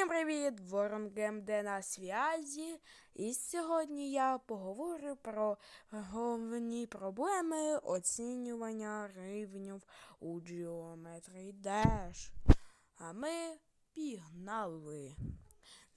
Всім привіт! Ворон ГМД на связі. І сьогодні я поговорю про головні проблеми оцінювання рівнів у Geometry Dash. А ми пігнали.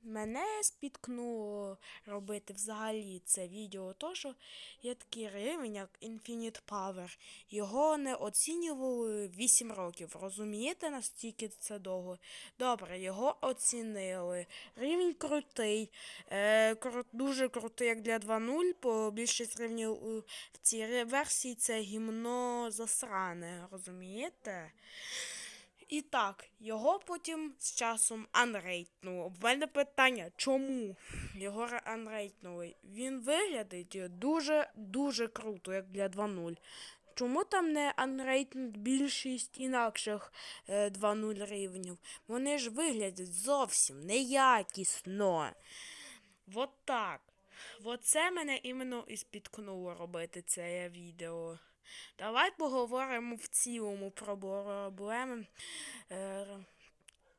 Мене спіткнуло робити взагалі це відео, то що є такий рівень, як Infinite Power. Його не оцінювали 8 років. Розумієте, настільки це довго? Добре, його оцінили. Рівень крутий, е, кру- дуже крутий, як для 2.0, бо більшість рівнів в цій версії це гімно засране, розумієте? І так, його потім з часом анрейтнуло. В мене питання, чому його ре- анрейтнули? Він виглядить дуже-дуже круто, як для 2.0. Чому там не анрейтнуть більшість інакших е, 2.0 рівнів? Вони ж виглядять зовсім неякісно. Вот так. Вот це мене іменно і спіткнуло робити це відео. Давай поговоримо в цілому про проблеми е,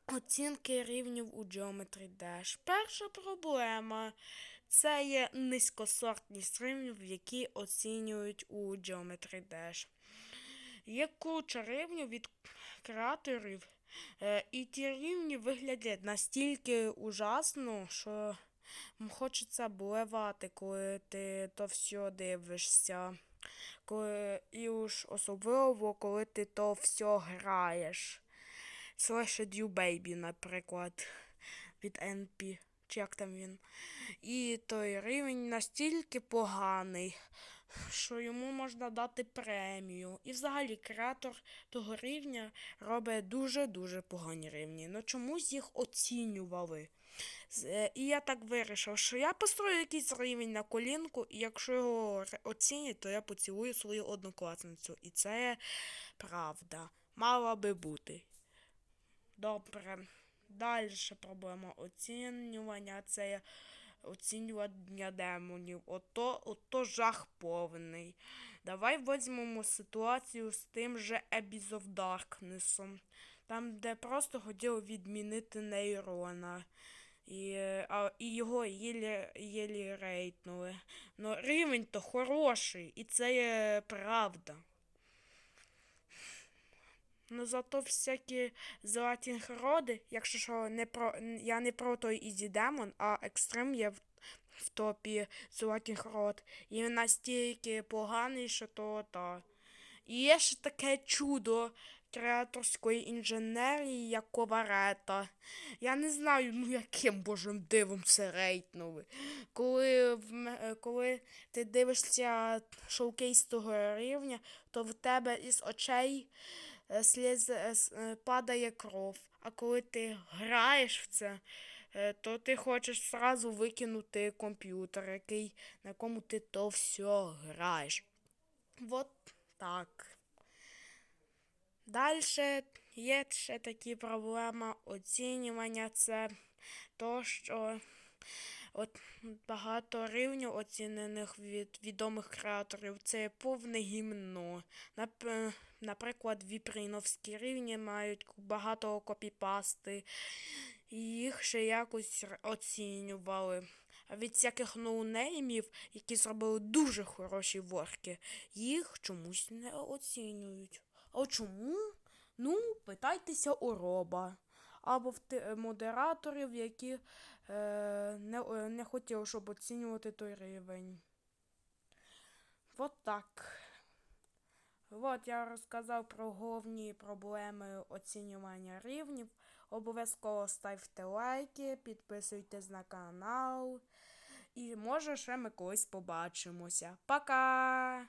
оцінки рівнів у Geometry Dash. Перша проблема це є низькосортність рівнів, які оцінюють у Geometry Dash. Є куча рівнів від креаторів, е, і ті рівні виглядять настільки ужасно, що хочеться блевати, коли ти то все дивишся. Коли, і уж особливо, коли ти то все граєш. Slash You Baby, наприклад, від NP. Чи як там він. І той рівень настільки поганий, що йому можна дати премію. І взагалі креатор того рівня робить дуже-дуже погані рівні. Ну чомусь їх оцінювали. Е, І я так вирішив, що я построю якийсь рівень на колінку, і якщо його оцінять, то я поцілую свою однокласницю. І це правда. Мала би бути. Добре. Далі проблема оцінювання це оцінювання демонів. Ото, ото жах повний. Давай візьмемо ситуацію з тим же Abyss of Darkness. Там, де просто хотіли відмінити нейрона. І, а, і його єлі, єлі рейтнули. Ну, рівень то хороший, і це є правда. Ну зато всякі золоті роди, якщо що, не про, я не про той Ізі Демон, а екстрем є в, в топі золотих род. І він настільки поганий, що то та. І є ще таке чудо креаторської інженерії, як коварета. Я не знаю, ну яким божим дивом це рейтнули. Коли, е, коли ти дивишся шоукейс того рівня, то в тебе із очей сліз, е, е, падає кров. А коли ти граєш в це, е, то ти хочеш зразу викинути комп'ютер, який, на якому ти то все граєш. Вот так. Далі є ще такі проблеми оцінювання. Це то, що от багато рівнів оцінених від відомих креаторів це повне гімно. Нап- Наприклад, віпріновські рівні мають багато копіпасти, їх ще якось оцінювали. А від всяких ноунеймів, які зробили дуже хороші ворки, їх чомусь не оцінюють. А чому? Ну, питайтеся у роба. Або в модераторів, які е, не, не хотіли, щоб оцінювати той рівень. Вот так. От я розказав про головні проблеми оцінювання рівнів. Обов'язково ставте лайки, підписуйтесь на канал. І може ще ми колись побачимося. Пока!